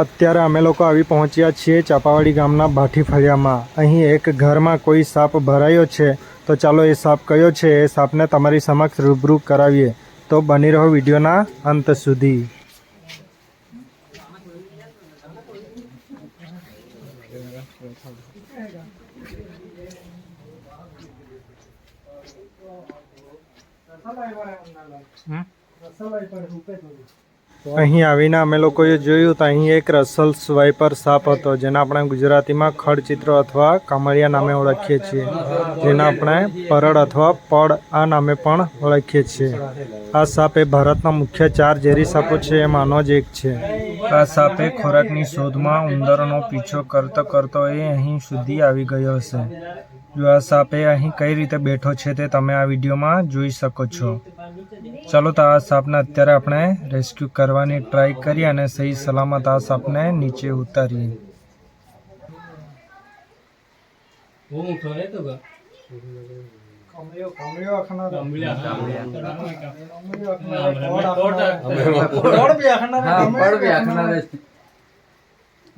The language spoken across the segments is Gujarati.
અત્યારે અમે લોકો આવી પહોંચ્યા છીએ ચાપાવાડી ગામના ભાઠી ફળિયામાં અહીં એક ઘરમાં કોઈ સાપ ભરાયો છે, તો ચાલો એ સાપ કયો છે એ સાપને તમારી સમક્ષ રૂબરૂ કરાવીએ. તો બની રહો વિડીયોના અંત સુધી. અહીં આવીને અમે લોકોએ જોયું તો અહીં એક રસલ સ્વાઈપર સાપ હતો, જેને આપણે ગુજરાતીમાં ખડચિત્રો અથવા કામળિયા નામે ઓળખીએ છીએ. જેને આપણે પરડ અથવા પડ આ નામે પણ ઓળખીએ છીએ. આ સાપ એ ભારતના મુખ્ય ચાર ઝેરી સાપો છે એમાંનો જ એક છે. આ સાપે ખોરાકની શોધમાં ઉંદરનો પીછો કરતો કરતો એ અહીં સુધી આવી ગયો હશે. જો આ સાપે અહીં કઈ રીતે બેઠો છે તે તમે આ વિડીયોમાં જોઈ શકો છો. ચાલો તો આ સાપને અત્યારે આપણે રેસ્ક્યુ કરવાની ટ્રાય કરીએ અને સહી સલામત આ સાપને નીચે ઉતારીએ. બહુ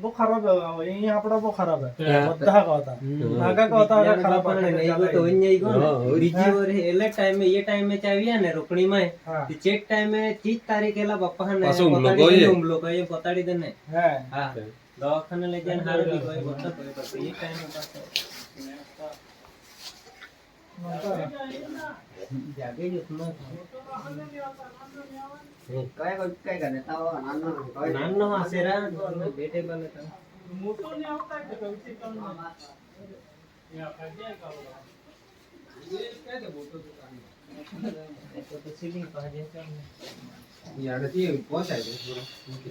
वो खराब है वो ये आपड़ा वो खराब है बद्दा का होता नागा का होता है खराब है नहीं तो इन नहीं को बीजी और एले टाइम में ये टाइम में चाहिए ने रोकणी में तो चेक टाइम में 30 तारीख एला बप्पा ने पासो हम लोग ये हम लोग ये बताड़ी देने हां हां दवाखाने ले जान हार भी कोई बता कोई बता ये टाइम में पास जागे जो सुना નાનો હશે બેટે બને મોટો ને આવતા કે કવિ યાર પહોંચાય છે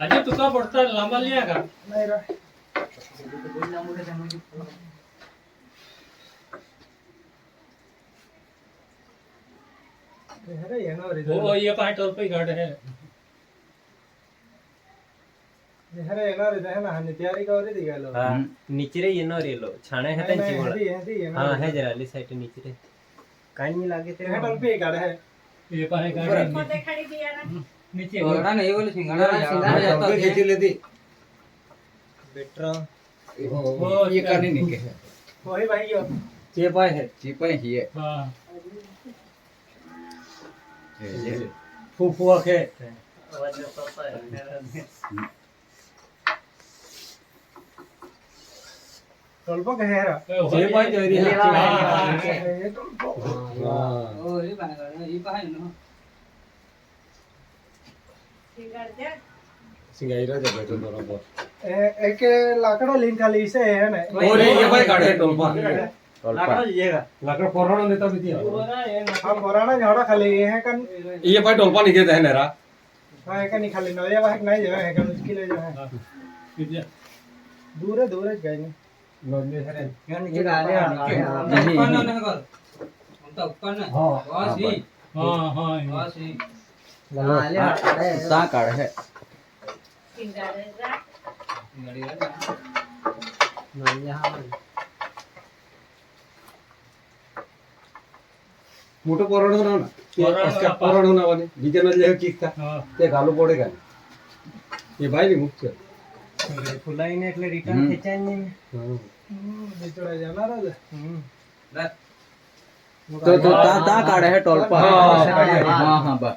अजय तुका पडता लांबा लिया का नाही रा हो ये है और पे घाट है ಹರ ಏನಾರ ಇದೆ ಹನ ಹನಿ ತಯಾರಿ ಕವರಿ ದಿಗಲೋ ಹಾ ನಿಚಿರೆ ಏನೋರಿ ಲೋ ಛಾಣೆ ಹತ ಚಿಗೋಳ ಹಾ ಹೇ ಜರಾ ಅಲ್ಲಿ ಸೈಟ್ ನಿಚಿರೆ ಕಾಣಿ रे है ना हमने तैयारी कर रही थी गलो હા નીચે રે એનો રેલો છાણે હેતે ને ચીવડા. हदी हदी ये હા હે જરા લી સાઈડ નીચે રે કાઈ નહીં લાગે તે हेटल पे गाड़ है ये પાંચ ગાડ નીચે બેટરો ઓ ये करने निके वही भाई यो ચેપાય હે ચીપાઈ હીએ હા ફૂફુઆ ખે टोलपो के है रा ચેપાય જોઈ રહી છે ये टोलपो ए- एक लाकड़ा लिंक खाली से है ना ટોલપા લાકડો જ જેગા हम पुराना झाड़ा खाली ये है कन ये भाई टोलपा नहीं कहते हैं नेरा हाँ है कन खाली नया वाहक नहीं जो है कन उसकी ले जो है दूर है दूर है गए नहीं હા હા તા કાઢે હે मोटो परोड़ તા કાઢ હે મોટો પરોણો ના. ના પરોણો ના વાને બીજા ના લેવ ચીકતા તે ગાલો પડે ગાને એ ભાઈ ની મુખ્ય ફુલાઈને એટલે રિટર્ન ખેંચાય નહીં હમ. બેચડા જનાર જ હમ. તો તો તા તા કાઢે હે ટોલપા હા હા બસ.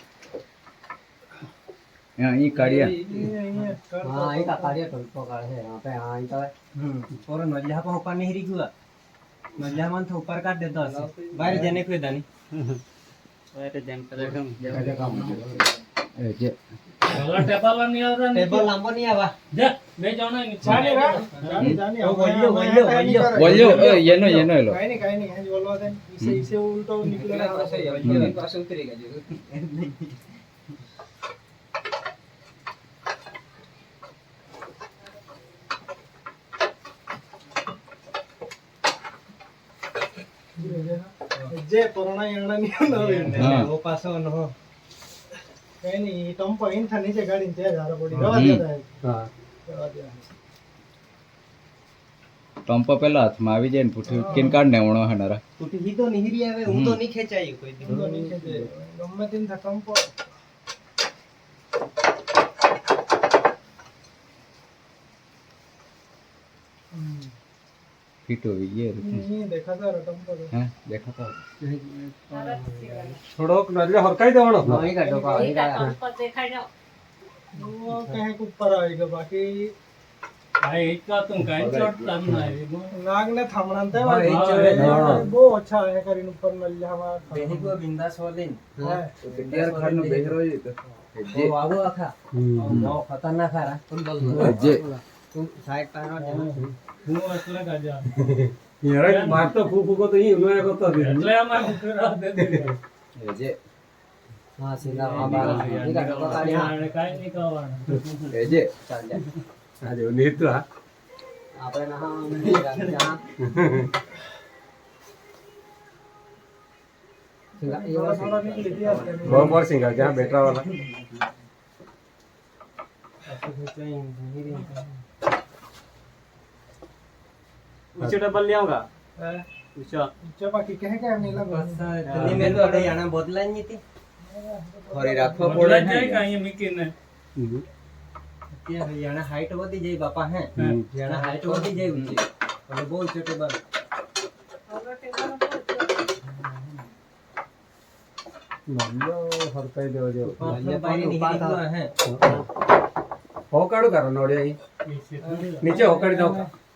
ની- હા ઈ કાઢ્યા હા એ કાકાડિયા ટોલપો કાઢે આપણે હા એ તો હમ પોરો નલ્લા પણ ઉપર નહીં ગયું નલ્લા માં તો ઉપર કાઢ દેતો હશે બહાર જને કોઈ દાની એ જે ટેબલ નહીં આવતા ટેબલ લાંબો નહીં આવા જા બે જણા નીચે જાની રા કાંઈ નહીં કરે. બોલ્યો એનો એનો એલો કાંઈ નહીં કાંઈ નહીં બોલવા દે ઈસે ઈસે ઉલટો નીકળેલા જે પરોણા યાણા ની નવી ઓ પાછો નો કઈ નહીં ટમ્પો ઇન થા નીચે ધારા પડી. રવા હા. રવા પેલા હાથમાં આવી જાય ને પૂઠી કિન કાઢ ને વણો હનારા તૂટી સીધો નીહરી આવે હું તો નહીં ખેંચાયું કોઈ દે. ગમે તેમ થા ટમ્પો ફીટો આવી ગયો અહીં દેખાતા રહે ટમ્પો તો. હા દેખાતો થોડોક નજરે હરકાઈ દેવાનો હા, એ કાઢો, હા, એ કાઢો. वो कहीं के ऊपर आएगा बाकी હા એ કા તું કાંઈ ચોટતા જ નહીં. नाग ने थामना था हाँ, भाई ये चल ये रहा है। वो अच्छा है करीन ऊपर नल हमारा બેહી ગયો બિંદાસ વાલીન. है યાર ખાનો બેહરો જે ઓ, આવો આખા. ઓ, ખતરનાક હારા. જે તું સાઈડ પાડો ને. હું એટલે કાઢ્યા. યાર માર તો ફૂ ફૂકો તો ઈ ઉલોય કરતો હતી એટલે અમારે ઉકેલા દે દીધા. જે હા, સીધા આ બાર. એ કાઢો, કાઢી હા. આપણે કાંઈ નહીં કરવાનું. એ જે ચાલ જા. આ જો નીત હા આપણે નહાવા માંડીએ, રાત્રે હા. સીધા, એ थोड़ा વાત थोड़ा निकली ऊंचे टेबल ले आऊंगा है ऊंचा ऊंचा बाकी कहे क्या नहीं लगा જલ્દી મેં તો અડે યાણા બદલાય નહીં તે. ફરી રાખવા બોલા પડે જાય કે અહીંયા મૂકીને ત્યાં યાણા હાઈટ વધી જાય બાપા હે હમ. યાણા હાઈટ વધી જાય ઊંચી. હવે બહુ ઊંચો ટેબલ. નલ્લો હરકાઈ દેવો જો પાછળ બારી નીકળી ગયો હે. હોકાડું કરો નોડ્યા ઈ નીચે હોકાડી દો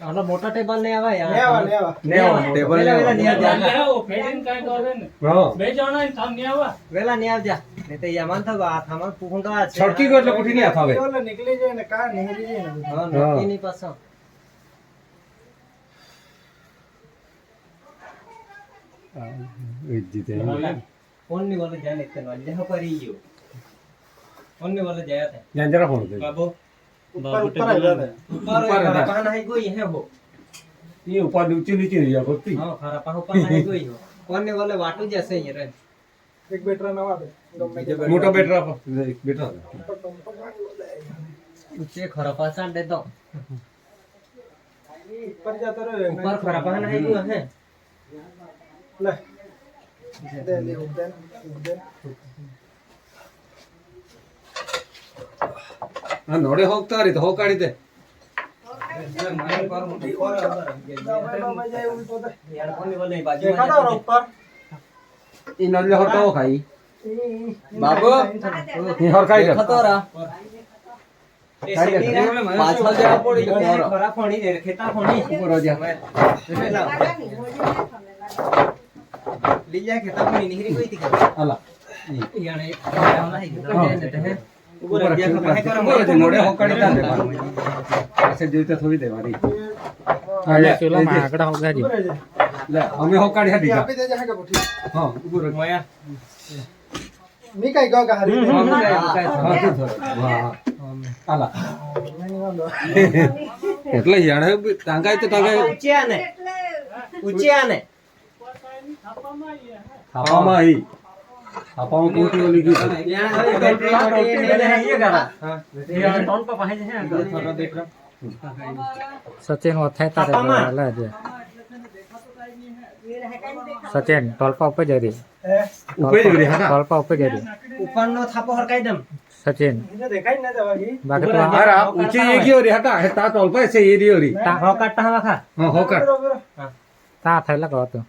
આનો ટેબલ લઈ આવા. વેલા ને આવજા ને તે યામાન થા આ થામા પૂખું ઉપર ઉપર ઉપર પાન આઈ ગઈ હે હો. એ ઉપર નીચે નીચે રહી ભક્તિ. હા ખરા પાન ઉપર આઈ ગઈ હો. કોને વાલે વાટું જશે અહીંયા રે એક બેટરા ના આવે મોટો બેટરા એક બેટરા ઉચે ખરા પાસાણ દે દો. ઉપર જતો રે ઉપર ખરા પાન આઈ ગયો હે. લે. દે લે ઉદન ઉદન ನಾನು ನೋಡಿ ಹೋಗ್ತಾವ್ರಿ ಇದು ಹೋಗಾಡಿದ್ದೆ દે ખેતા એટલે યાણે ટાંગાય તો ટાંગાય ઉચ્યા ને. ઉચ્યા ને. થાપામાં આવી થાપામાં કોટી ઓલી ગઈ યાર, હવે બેટરી વાળો એ લઈને આવીએ ખરા. હા. યાર, ટોન પર પાસે છે આગળ. થોડો બેટરો. સચિન થાપામાં. બોલા છે સચિન ટોલપા ઉપર જઈ રહી. ઉપર જ રહ્યા હતા ટોલપા ઉપર જઈ રહી. ઉપરનો થાપો હરકાઈ દમ. સચિન. દેખાય જ નથી બાકી તો અરે આ ઊંચી એ ગયો રે હતા હે તા તોલ પાસે એ રહ્યો રી હો કાટતા હવા ખા. હા હોકર તા થયેલા કહો તો.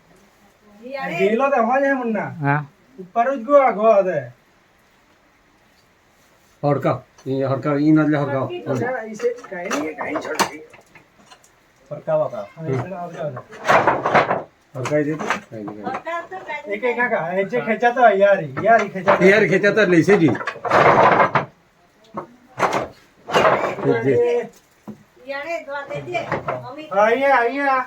ગેલો તો હવા જાય મુન્ના. હા. ઉપર જ ગયો આઘો હદે. હડકાવ. એ હડકાવ ઈ નજલે હડકાવ. કાઈ નહીં કાઈ છોડી હડકાવા કા હડકાઈ દે એક એક કાકા એ જે ખેંચાતો યાર યાર ખેંચાતો યાર ખેંચાતો લઈ છે જી યાને દવા દે અહીંયા અહીંયા.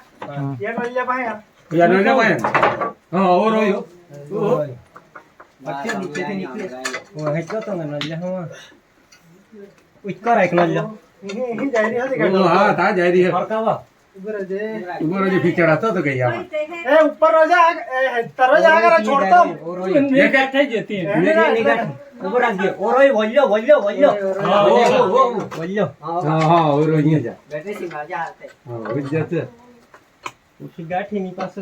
હા. ઓરો ઓરો અત્યારે નીચેથી નીકળે. ઓ હેટલો તો ને નલ્લે હા ઉચકો રાખ નલ્લે હા તા જાય રહી હે. ફરકાવા. ઉપર જ ફીચર હતો તો કઈ આમાં એ ઉપર જ તરજ આગળ છોડતો. એ કાટ થઈ જતી ઉપર રાખજે. ઓરોય વલ્યો વલ્યો વલ્યો. હા વલ્યો. હા હા. ઓરો અહીંયા જા. બેટે સી માજા હાથે. હા ઉજ્જત ઉછી ગાઠી ની પાસે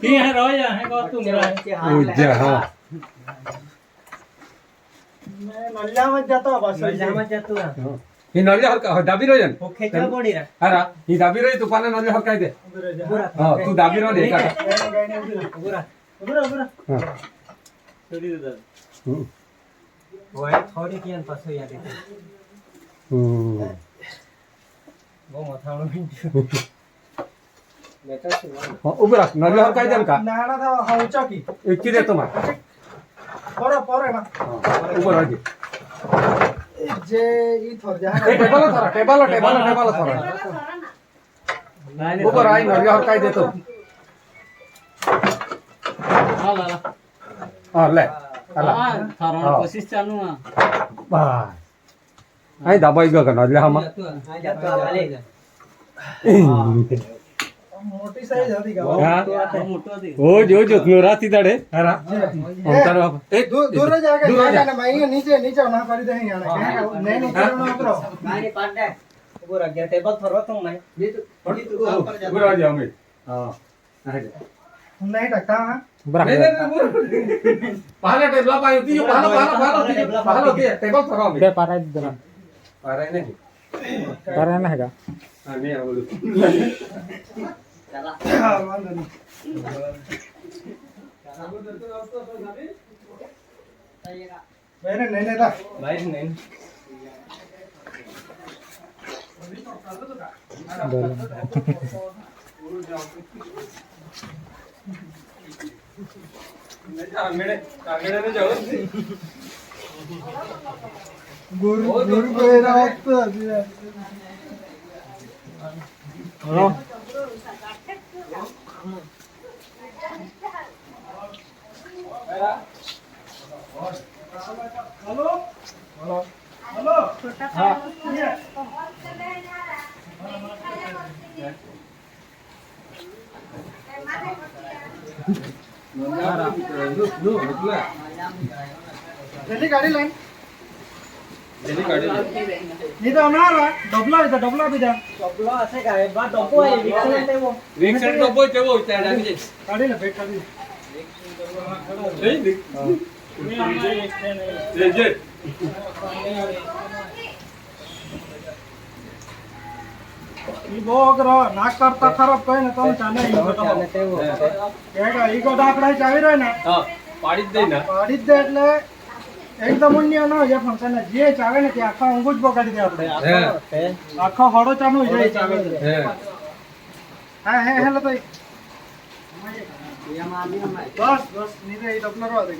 કે હે રોય હે કો તું જા હા. નલ્લામાં જતો બસ નલ્લામાં જતો ಈ ನಳ್ಳಿ ಹೊರ್ಕ ದಾಬಿರೋ ಏನ್ ಅರ ಈ ದಾಬಿರೋ ಈ ತುಫಾನ ನಳ್ಳಿ ಹೊರ್ಕ ಇದೆ ತು ದಾಬಿರೋ ಉಬ್ರ ನಳ್ಳಿ ಹೊರ್ಕ ಇದೆ ಅನ್ಕ ಇಕ್ಕಿದೆ ತುಮಾರ કરો એમાં ઉપર રાખી જે ઈ થોર જા ટેબલ થોરા ટેબલ ટેબલ ટેબલ થોરા. ઉપર આઈ ન યો કાઈ દેતો હા લા. લા હા લે હા. થોરા કોશિશ ચાલુ માં બા આઈ દબાઈ ગયો કનો એટલે હામાં. હા જતો આલે મોટી સાઈઝ હતી હા ઓ જો જો રાતી દાડે હરા અંતર બાપ એ દૂર દૂર જ આગે દૂર જ ભાઈ નીચે નીચે ના કરી દે અહીંયા નહીં નહીં કરવાનો આપરો મારી પાડે ગોરા ગયા તે બત ફરવા તો નહીં જે તો ગોરા જા અમે હા નહીં ટકતા હા બરાબર પાલા ટેબલા પાયો તીજો પાલા પાલા પાલા પાલા તે ટેબલ ફરવા અમે તે પારા જ દરા પારા નહીં પારા નહીં કા હા નહીં આવડું मैंने नहीं नहीं था भाई नहीं गुरु गुरु कोई ना होता गुरु गुरु को रात जल्दी गाड़ी लाइन જલ્દી કાઢી લે. તો અમારા ડબલો હોય તો ડબલો આપી દે. ડબલો હશે કાય બા ડબો હોય વિક્ષણ લેવો વિક્ષણ ડબો કેવો હોય ત્યાં રાખી કાઢી લે ભેટ કાઢી લે. વિક્ષણ કરવા જય જય. ના કરતા ખરાબ કહે ને તમે ચાલે ઈગો ડાકડા ચાવી રહ્યો ને. પાડી જ દે ને. પાડી જ દે એટલે એકદમ ઉન્યો ન હોય ફંક્શન જે ચાવે ને તે આખા ઊંઘું જ બગાડી દે આપણે. હે. હે આખો હળો જાય ચાવે હે. હા હે હેલો તો બસ બસ નીરે ડબલો રહો દે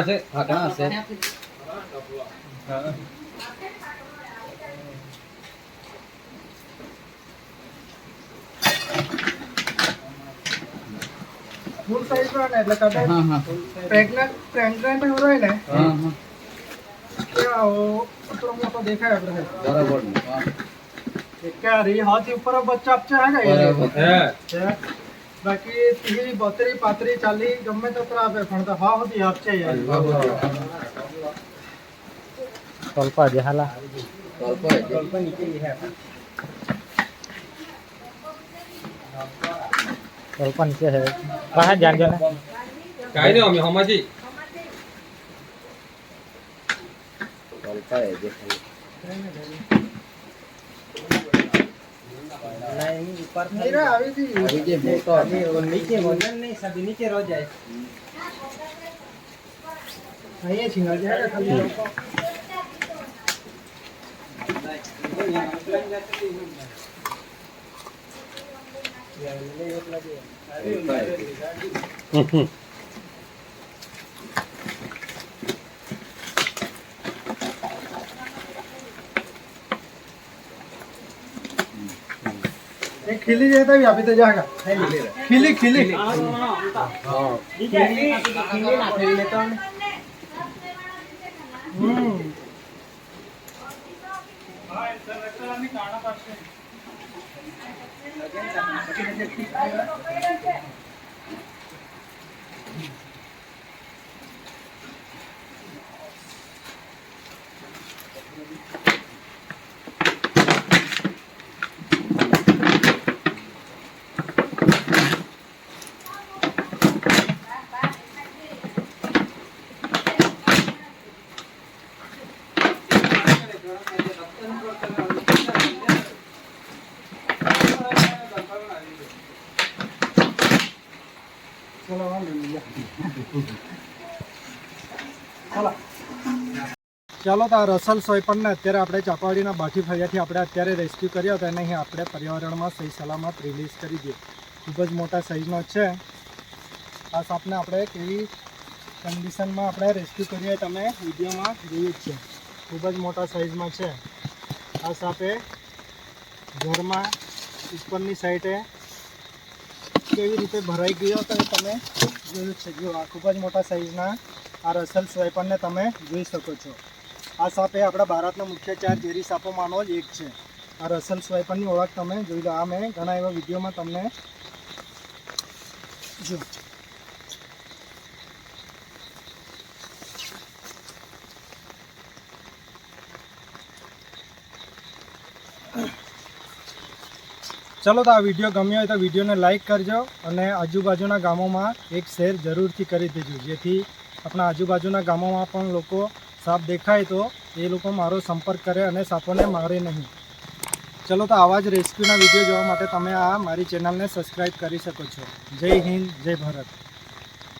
હશે ઢાંકણા હશે. ફૂલ સાઈઝમાં ને એટલે કદાચ પ્રેગ્નન્ટ પ્રેગ્નન્ટ હોય ને કે આવો આટલો મોટો દેખાય આપણે. બરાબર. કે રી હાથી ઉપર બચ્ચા આપશે હે ને હે. છે. બાકી ત્રીસ બત્રીસ પાંત્રીસ ચાલીસ ગમે તો આપે પણ તો હા સુધી આપશે યાર. નીચે હે નીચે છે બહાર જાણજો ને કાઈ નહીં અમે હમાજી ટોલ્પા છે જે ખાલી. લાઈન ઉપર આવી જે મોટો અभी નીચે ખીલી જાય તો આપી તો જાગા ખીલી ખીલી. હા ખીલી ખીલી ના ખીલી લેતો ચાલો તો આ રસલ સોયપણને અત્યારે આપણે ચાપાવાડીના બાઠી ફળિયાથી આપણે અત્યારે રેસ્ક્યુ કર્યો હતો એને આપણે પર્યાવરણમાં સહી સલામત રિલીઝ કરી દઈએ ખૂબ જ મોટા સાઇઝનો છે. આ સાપને આપણે કેવી કન્ડિશનમાં આપણે રેસ્ક્યુ કરીએ તમે વિડીયોમાં જોયું જ છે. ખૂબ જ મોટા સાઇઝમાં છે. આ સાપે ઘરમાં ઉપરની સાઈડે કેવી રીતે ભરાઈ ગયો તો તમે જોયું છે. જો આ ખૂબ જ મોટા સાઇઝના આ રસલ સ્વાઈપરને તમે જોઈ શકો છો. આ સાપ એ આપણા ભારતના મુખ્ય ચાર ઝેરી સાપોમાંનો જ એક છે. આ રસલ સ્વાઈપરની ઓળખ તમે જોઈ લો. આ મેં ઘણા એવા વિડીયોમાં તમને જો ચલો તો આ વીડિયો ગમ્યો હોય તો વિડીયોને લાઇક કરજો અને આજુબાજુના ગામોમાં એક શેર જરૂરથી કરી દેજો. જેથી આપણા આજુબાજુના ગામોમાં પણ લોકો સાપ દેખાય તો એ લોકો મારો સંપર્ક કરે અને સાપોને મારે નહીં. ચલો તો આવા જ રેસ્ક્યુના વીડિયો જોવા માટે તમે આ મારી ચેનલને સબસ્ક્રાઈબ કરી શકો છો. જય હિન્દ, જય ભારત.